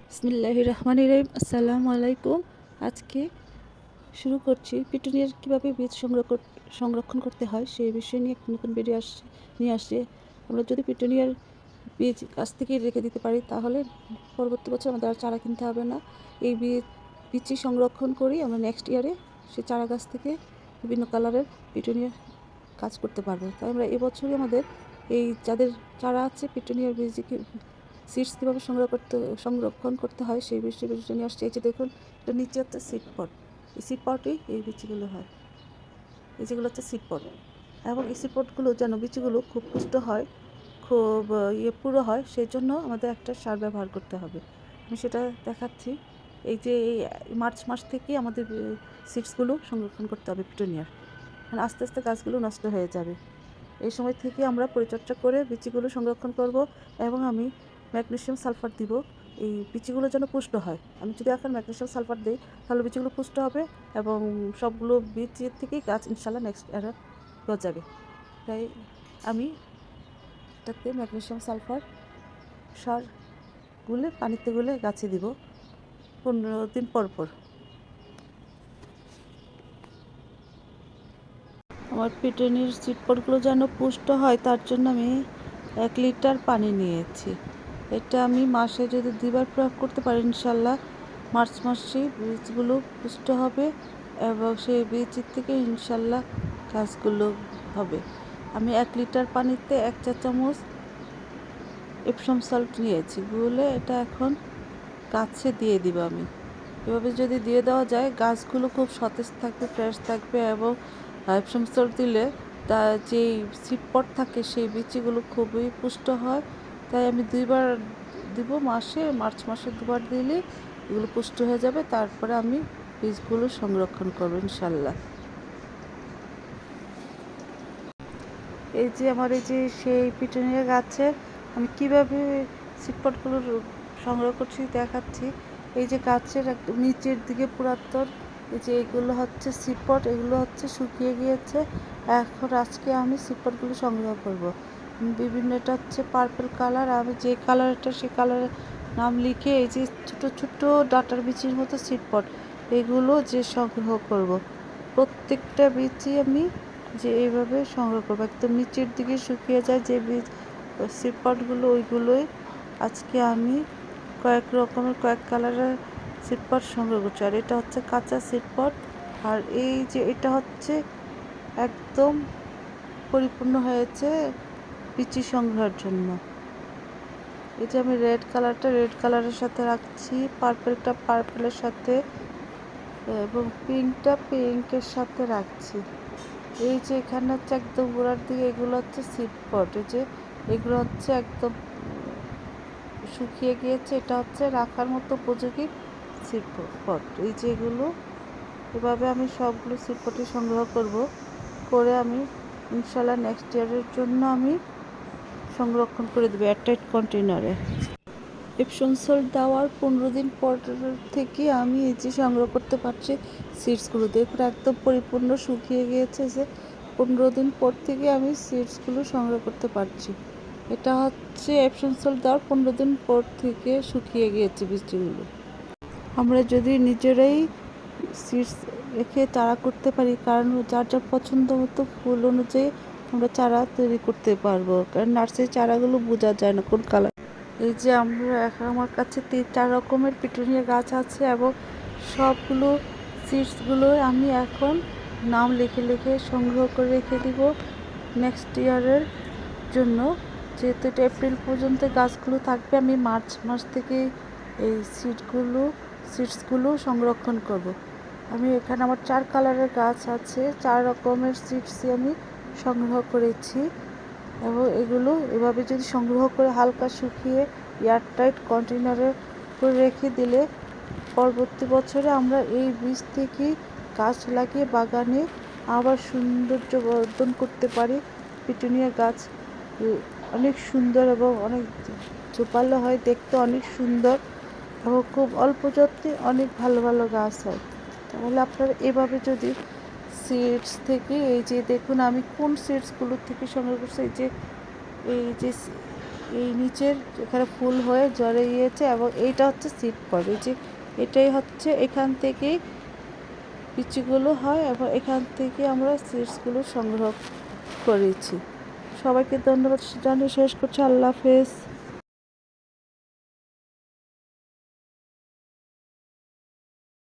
বিসমিল্লাহ রহমান রহিম আসসালামু আলাইকুম। আজকে শুরু করছি পিটুনিয়ার কীভাবে বীজ সংগ্রহ সংরক্ষণ করতে হয় সেই বিষয় নিয়ে একটা নতুন ভিডিও আসছে, নিয়ে আসছে। আমরা যদি পিটুনিয়ার বীজ গাছ থেকে রেখে দিতে পারি, তাহলে পরবর্তী বছর আমাদের আর চারা কিনতে হবে না। এই বীজ বীজই সংরক্ষণ করি আমরা নেক্সট ইয়ারে সেই চারা গাছ থেকে বিভিন্ন কালারের পিটুনিয়ার কাজ করতে পারব। তাই আমরা এবছরই আমাদের এই যাদের চারা আছে পিটুনিয়ার বীজ সিডস কীভাবে সংগ্রহ করতে, সংরক্ষণ করতে হয়, সেই বিষয়ে বিষয় নিয়ে আসছে। এই যে দেখুন, এটা নিচে হচ্ছে সিড পট এই সিড পটেই এই বিচিগুলো হয়। এই যেগুলো হচ্ছে সিড পট এবং এই সিড পটগুলো যেন বিচিগুলো খুব পুষ্ট হয়, খুব ইয়ে পুরো হয় সেই জন্য আমাদের একটা সার ব্যবহার করতে হবে। আমি সেটা দেখাচ্ছি। এই যে এই মার্চ মাস থেকে আমাদের সিডসগুলো সংরক্ষণ করতে হবে পিটুনিয়ার। মানে আস্তে আস্তে গাছগুলো নষ্ট হয়ে যাবে। এই সময় থেকে আমরা পরিচর্যা করে বিচিগুলো সংরক্ষণ করব এবং আমি ম্যাগনেসিয়াম সালফার দিব। এই বিচিগুলো যেন পুষ্ট হয়। আমি যদি এখন ম্যাগনেশিয়াম সালফার দিই, তাহলে বিচিগুলো পুষ্ট হবে এবং সবগুলো বীজের থেকেই গাছ ইনশাল্লাহ নেক্সট এরা গজাবে তাই আমি এটাতে ম্যাগনেশিয়াম সালফার সার গুলে পানিতে গুলে গাছে দিব পনেরো দিন পর পর। আমার পিটনির সিটপটগুলো যেন পুষ্ট হয়, তার জন্য আমি এক লিটার পানি নিয়েছি। এটা আমি মাসে যদি দুইবার প্রয়োগ করতে পারি ইনশাল্লাহ মার্চ মাসেই বীজগুলো পুষ্ট হবে এবং সেই বীজের থেকে ইনশাল্লাহ গাছগুলো হবে। আমি এক লিটার পানিতে এক চা চামচ এপসম সল্ট নিয়েছি। গুলে এটা এখন গাছে দিয়ে দিব আমি। এভাবে যদি দিয়ে দেওয়া যায়, গাছগুলো খুব সতেজ থাকবে ফ্রেশ থাকবে এবং এপসম সল্ট দিলে তা যেই সিটপট থাকে, সেই বিচিগুলো খুবই পুষ্ট হয়। তাই আমি দুইবার দিব মাসে, মার্চ মাসে দুবার দিলে এগুলো পুষ্ট হয়ে যাবে। তারপরে আমি বীজগুলো সংরক্ষণ করব ইনশাল্লাহ। এই যে আমার এই যে সেই পিটুনিয়া গাছে আমি কীভাবে সিটপটগুলো সংগ্রহ করছি দেখাচ্ছি। এই যে গাছের একদম নিচের দিকে পুরাতন, এই যে এগুলো হচ্ছে সিটপট এগুলো হচ্ছে শুকিয়ে গিয়েছে। এখন আজকে আমি সিটপটগুলো সংগ্রহ করব। বিভিন্ন এটা হচ্ছে পার্পল কালার আমি যে কালারটা সেই কালারের নাম লিখে এই যে ছোটো ছোটো ডাটার বিচির মতো সিটপট এগুলো যে সংগ্রহ করব। প্রত্যেকটা বীজই আমি যে এইভাবে সংগ্রহ করব। একদম নিচের দিকে শুকিয়ে যায় যে বীজ সিটপটগুলো ওইগুলোই আজকে আমি কয়েক রকমের, কয়েক কালারের সিটপট সংগ্রহ করছি। আর এটা হচ্ছে কাঁচা সিটপট আর এই যে এটা হচ্ছে একদম পরিপূর্ণ হয়েছে বিচি সংগ্রহের জন্য। এই যে আমি রেড কালারটা রেড কালারের সাথে রাখছি। পার্পেলটা পার্পেলের সাথে এবং পিঙ্কটা পিঙ্কের সাথে রাখছি। এই যে এখানে হচ্ছে একদম গোড়ার দিকে, এগুলো হচ্ছে সিটপট এই যে এগুলো হচ্ছে একদম শুকিয়ে গিয়েছে, এটা হচ্ছে রাখার মতো উপযোগী সিটপট এই যে এগুলো, এভাবে আমি সবগুলো সিটপটই সংগ্রহ করব। করে আমি ইনশাল্লাহ নেক্সট ইয়ারের জন্য আমি সংরক্ষণ করে দেবে এয়ারটাইট কন্টেনারে এপসন সল্ট দেওয়ার পনেরো দিন পর থেকে আমি এই যে সংগ্রহ করতে পারছি সিডসগুলো দেখুন একদম পরিপূর্ণ শুকিয়ে গিয়েছে যে পনেরো দিন পর থেকে আমি সিডসগুলো সংগ্রহ করতে পারছি। এটা হচ্ছে এপসন সল্ট দেওয়ার পনেরো দিন পর থেকে শুকিয়ে গিয়েছে বীজগুলো। আমরা যদি নিজেরাই সিডস রেখে চারা করতে পারি, কারণ যার যার পছন্দ মতো ফুল অনুযায়ী আমরা চারা তৈরি করতে পারব, কারণ নার্সারি চারাগুলো বোঝা যায় না কোন কালার এই যে আমরা এখন আমার কাছে তিন চার রকমের পিটুনিয়া গাছ আছে এবং সবগুলো সিডসগুলো আমি এখন নাম লিখে লিখে সংগ্রহ করে রেখে দিব নেক্সট ইয়ারের জন্য যেহেতু এটা এপ্রিল পর্যন্ত গাছগুলো থাকবে, আমি মার্চ মাস থেকে এই সিডগুলো, সিডসগুলো সংরক্ষণ করব। আমি এখানে আমার চার কালারের গাছ আছে, চার রকমের সিডসই আমি সংগ্রহ করেছি। এবং এগুলো এভাবে যদি সংগ্রহ করে হালকা শুকিয়ে এয়ারটাইট কন্টেনারে করে রেখে দিলে পরবর্তী বছরে আমরা এই বীজ থেকেই গাছ লাগিয়ে বাগানে আবার সৌন্দর্য বর্ধন করতে পারি। পিটুনিয়া গাছ অনেক সুন্দর এবং অনেক ঝোপালো হয়, দেখতে অনেক সুন্দর এবং খুব অল্প যত্নে অনেক ভালো ভালো গাছ হয়। তাহলে আপনারা এভাবে যদি সিডস থেকে, এই যে দেখুন আমি কোন সিডসগুলো থেকে সংগ্রহ করছি, এই যে এই যে এই নিচের এখানে ফুল হয়ে জড়ে গিয়েছে এবং এইটা হচ্ছে সিট পট এই যে এটাই হচ্ছে এখান থেকেই বিচিগুলো হয় এবং এখান থেকে আমরা সিডসগুলো সংগ্রহ করেছি। সবাইকে ধন্যবাদ, জানিয়ে শেষ করছি, আল্লাহ হাফেজ।